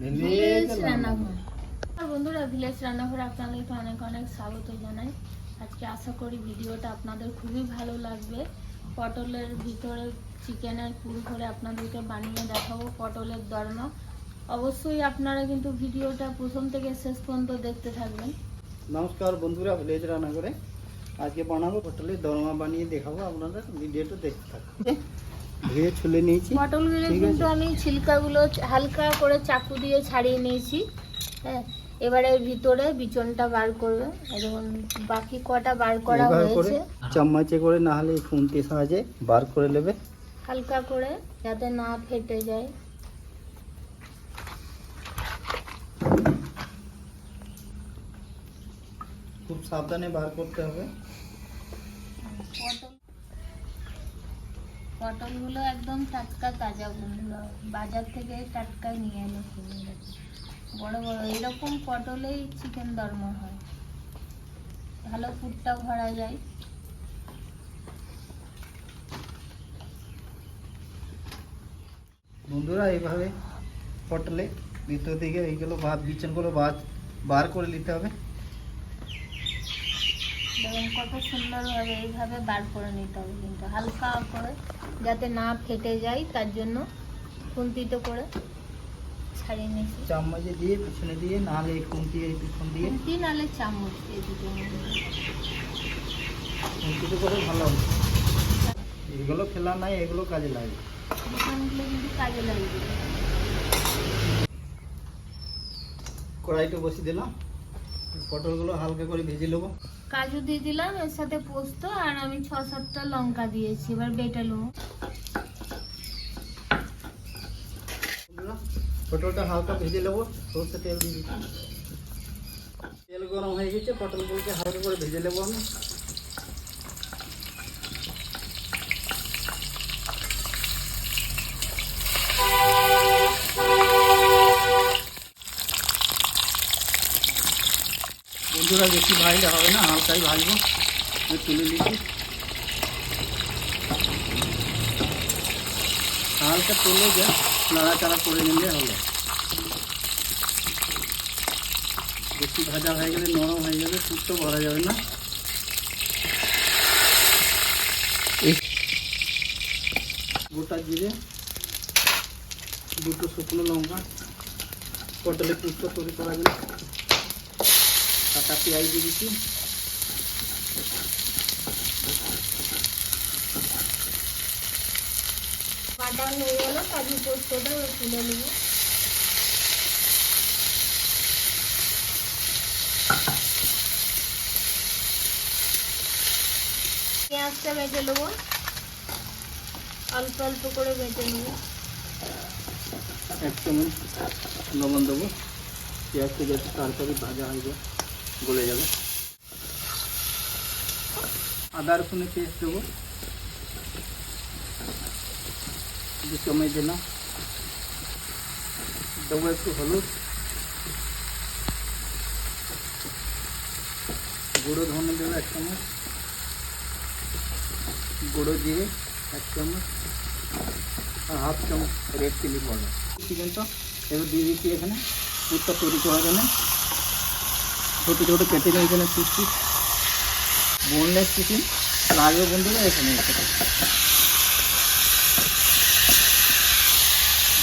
Village রান্নাঘর। বন্ধুরা village রান্নাঘরে আপনাদেরকে অনেক অনেক স্বাগত জানাই। আজকে আশা করি ভিডিওটা আপনাদের খুবই ভালো লাগবে। পটলের ভিতরে চিকেনের পুর করে আপনাদেরকে বানিয়ে দেখাবো পটলের দরমা। অবশ্যই আপনারা কিন্তু ভিডিওটা প্রথম থেকে শেষ পর্যন্ত দেখতে থাকবেন। নমস্কার বন্ধুরা ভিলেজ রান্না করে আজকে বানাবো পটলের দরমা বানিয়ে দেখাবো আপনাদের ভিডিওটা দেখতে থাকুন ধুয়ে ছুলে নিয়েছি। পটলগুলো কিন্তু। আমি ছিলকাগুলো হালকা করে চাকু দিয়ে ছাড়িয়ে নিয়েছি। হ্যাঁ এবারে ভিতরে বিচনটা বার করবে। আর বাকি কটা বার করা করে হয়েছে। চামচে করে না হলে খুন্তির সাহায্যে বার করে নেবে। হালকা করে যাতে না ফেটে যায়। খুব সাবধানে বার করতে হবে পটল পটলগুলো একদম টাটকা তাজা বন্ধুরা বাজার থেকে টাটকা নিয়ে এলো বড় বড়, এরকম পটলেই চিকেন দরমা হয়। ভালো পুরটা ভরা যায়। বন্ধুরা, এইভাবে পটলে ভিতর দিকে এইগুলো বাদ, বিচনগুলো বাদ, বার করে নিতে হবে। দেখুন কত সুন্দরভাবে এইভাবে বার করে নিতে হবে কিন্তু হালকা করে যাতে না ফেটে যায় তার জন্য খুন্তিতে করে ছাড়িয়ে নিয়েছি। চামচে দিয়ে পিছনে দিয়ে না হলে এই খুন্তি এই পিছন দিয়ে। খুন্তি নাহলে চামচ এই মধ্যে। খুন্তিতে করে ভালো হবে। এগুলো ফেলা নাই এগুলো কাজে লাগবে দোকানগুলো কিন্তু কাজে লাগবে কড়াইটা বসিয়ে দিলাম। পটলগুলো হালকা করে ভেজে নেব। কাজু দিয়ে দিলাম, এর সাথে পোস্ত আর আমি ছ সাতটা লঙ্কা দিয়েছি, এবার বেটে নেব। পটলটা হালকা ভেজে নেব, সরষে তেল দিয়ে তেল গরম হয়ে গেছে, পটলগুলোকে হালকা করে ভেজে নেব আমি। বন্ধুরা বেশি ভাজলে হবে না হালকাই ভাজবো আমি তুলে নিচ্ছি হালকা তুলে যা নাড়াচাড়া করে নিলে হলো বেশি ভাজা হয়ে গেলে নরম হয়ে যাবে সুস্থ ভরা যাবে না গোটা জিরে দুটো শুকনো লঙ্কা পটলে পুষ্ট তৈরি করা গেলে কাটা পেঁয়াজ দিয়ে দিচ্ছি। বাটা হয়ে গেল কাজু পোস্তটা তুলে নেব। পেঁয়াজটা বেটে নেব। অল্প অল্প করে বেটে নেব। এক চামচ লবণ দেবো। পেঁয়াজটা যাতে তাড়াতাড়ি ভাজা হয়ে যায়। গলে যাবে আদা রসুনের পেস্ট দেবো দু চামচ দিলাম দেবো একটু হলুদ গুঁড়ো ধনে দেবো এক চামচ গুঁড়ো জিরে এক চামচ আর হাফ চামচ রেড চিলি পাউডার চিকেনটা এবার দিয়ে দিচ্ছি এখানে দুধটা তৈরি করার জন্য ছোটো ছোটো কেটে নিয়ে এখানে পিস বোনলেস চিকেন লাগবে বন্ধুরা এখানে।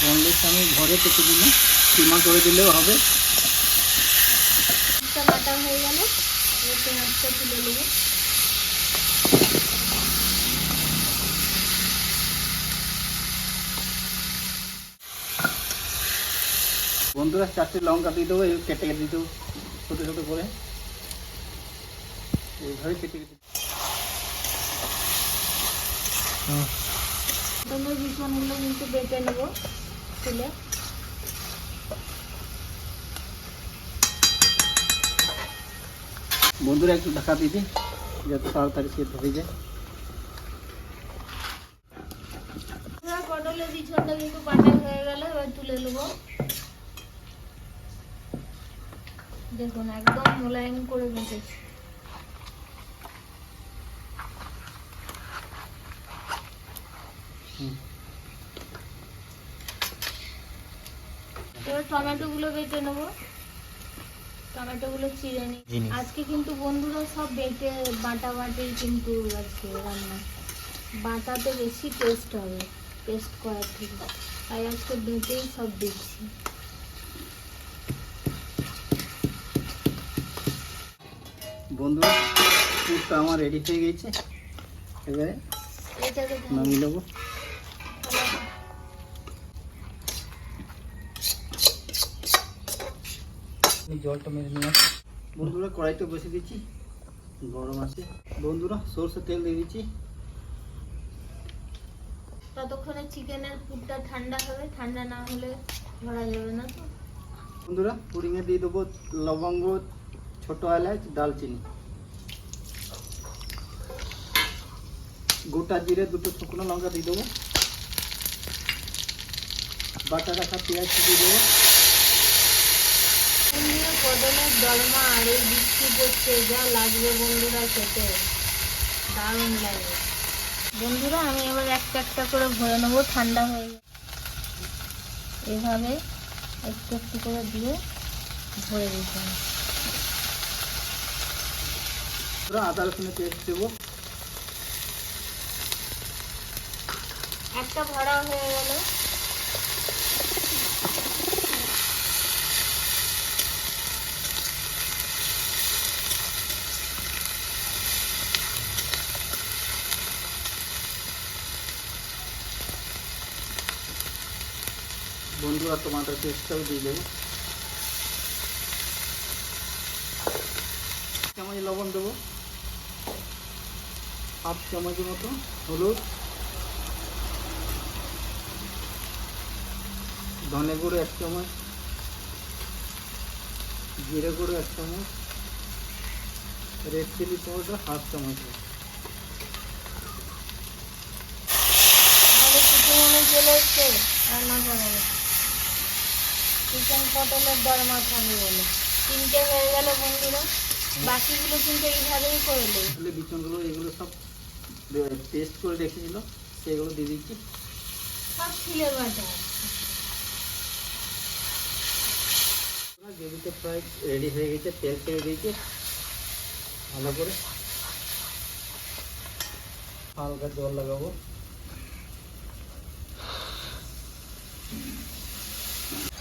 বোনলেস আমি ঘরে কেটে দিলাম কিমা করে দিলেও হবে। বাটা হয়ে গেল পেঁয়াজটা তুলে নেব। বন্ধুরা চারটে লঙ্কা দিয়ে দেবো কেটে কেটে দিয়ে দেবো। ছোটো ছোটো করে। এইভাবে কেটে কেটে। প্রথমে বিছনগুলো কিন্তু বেটে নেব তুলে বন্ধুরা একটু ঢাকা দিয়ে দিই যাতে তাড়াতাড়ি সেদ্ধ হয়ে যায়। পটলের বিছনটা কিন্তু বাটা হয়ে গেল এবার তুলে নেব। দেখুন একদম মোলায়েম করে হুম। এবার টমেটোগুলো বেটে নেব। টমেটোগুলো চিড়ে নিই। আজকে কিন্তু বন্ধুরা সব বেটে বাটা বাটেই কিন্তু আজকে রান্না। বাটাতে বেশি টেস্ট হবে টেস্ট করার থেকে। তাই আজকে বেটেই সব দিচ্ছি। বন্ধুরা পুরটা আমার রেডি হয়ে গেছে। এবারে নামিয়ে নেব জলটা মেরে নিয়ে বন্ধুরা কড়াইতে বসে দিচ্ছি গরম আছে। বন্ধুরা সরষে তেল দিয়ে দিচ্ছি। ততক্ষণে চিকেনের পুরটা ঠান্ডা হবে। ঠান্ডা না হলে ধরা যাবে না তো। বন্ধুরা পুডিংয়ে দিয়ে দেবো লবঙ্গ ছোট এলাচ দালচিনি গোটা জিরে দুটো শুকনো লঙ্কা দিয়ে দেবো। বাটা রাখা পেঁয়াজ দিয়ে দেবো। পটলের দরমা আর বৃষ্টি যা লাগবে বন্ধুরা খেতে। দারুণ লাগে। বন্ধুরা, আমি এবার একটা একটা করে ভরে নেব, ঠান্ডা হয়ে এভাবে একটু একটু করে দিয়ে ভরে দিতে হবে। বন্ধুরা, আদা রসুনের পেস্ট দেবো। একটা ভরা হয়ে গেল। বন্ধুরা টমাটোর পেস্টটাও দিয়ে দেবো। চামচ লবণ দেবো? হাফ চামচের মতো হলুদ ধনে গুঁড়ো এক চামচ জিরে গুঁড়ো এক চামচ রেড চিলি পাউডার হাফ চামচ। চলে এসছে রান্না করা চিকেন পটলের দরমা খাবি বলে। তিনটে হয়ে গেল বন্ধুরা বাকিগুলো কিন্তু এইভাবেই করে দেবে বিচনগুলো এগুলো সব টেস্ট করে রেখেছিল সেগুলো দিয়ে দিচ্ছি। গ্রেভিটা প্রায় রেডি হয়ে গেছে তেল ছেড়ে দিয়েছে। ভালো করে হালকা জল লাগাবো।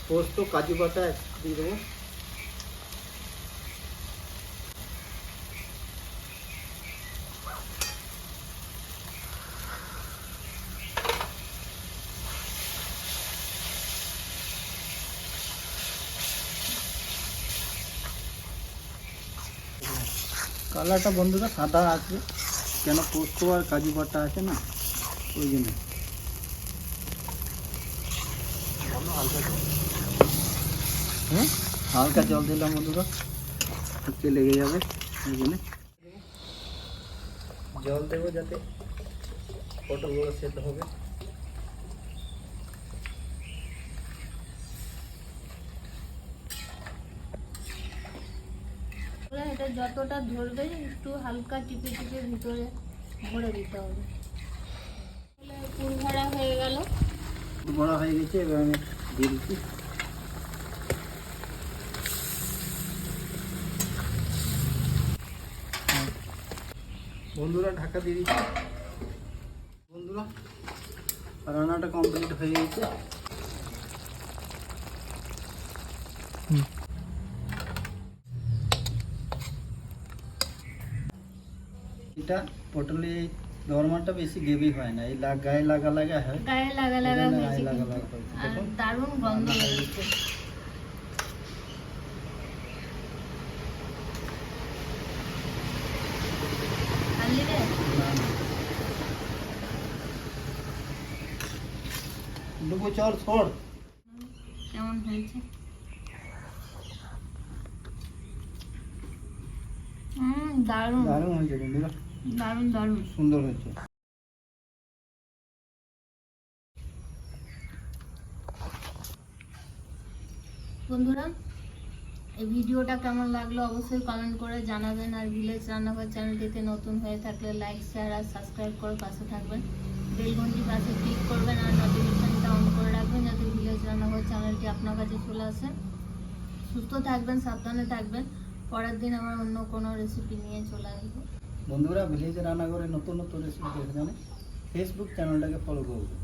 পোস্ত কাজু বাটা দিয়ে দেবো। কালারটা বন্ধুরা সাদা আছে, কেন পোস্ত আর কাজু বাটা আছে না? ওই জন্য। হ্যাঁ? হালকা জল দিলাম বন্ধুরা একটু লেগে যাবে, ওই জন্য। জল দেবো যাতে পটলগুলো সেদ্ধ হবে। এটা যতটা ধরবে একটু হালকা টিপে টিপে ভিতরে ভরে দিতে হবে। ভরা হয়ে গেল। বড় হয়ে গেছে, এবার আমি দিয়ে দিচ্ছি। বন্ধুরা, ঢাকা দিয়ে দিচ্ছি। বন্ধুরা, রান্নাটা কমপ্লিট হয়ে গেছে। এটা পটলে দরমাটা বেশি গ্রেভি হয় না এই লাগ- গায়ে লাগা লাগা হয় গায়ে লাগা লাগা এজন্য হয়েছে গায়ে লাগা কিন্তু। লাগা হয়েছে। আর দেখুন। দারুণ গন্ধ বেরোচ্ছে খালি রে না, না। ডুবো চল ছড় কেমন হয়েছে হুম দারুণ দারুণ হয়েছে বন্ধুরা দারুণ দারুণ। সুন্দর হয়েছে। বন্ধুরা এই ভিডিওটা কেমন লাগল অবশ্যই কমেন্ট করে জানাবেন। আর ভিলেজ রান্নাঘর চ্যানেলটিতে নতুন হয়ে থাকলে লাইক শেয়ার আর সাবস্ক্রাইব করে পাশে থাকবেন। বেলঘন্টি পাশে ক্লিক করবেন আর নোটিফিকেশনটা অন করে রাখবেন যাতে ভিলেজ রান্নাঘর চ্যানেলটি আপনার কাছে চলে আসে। সুস্থ থাকবেন সাবধানে থাকবেন। পরের দিন আমার অন্য কোনো রেসিপি নিয়ে চলে আসব। বন্ধুরা ভিলেজ রান্নাঘরে নতুন নতুন রেসিপি দেখে জানে। ফেসবুক চ্যানেলটাকে ফলো করবে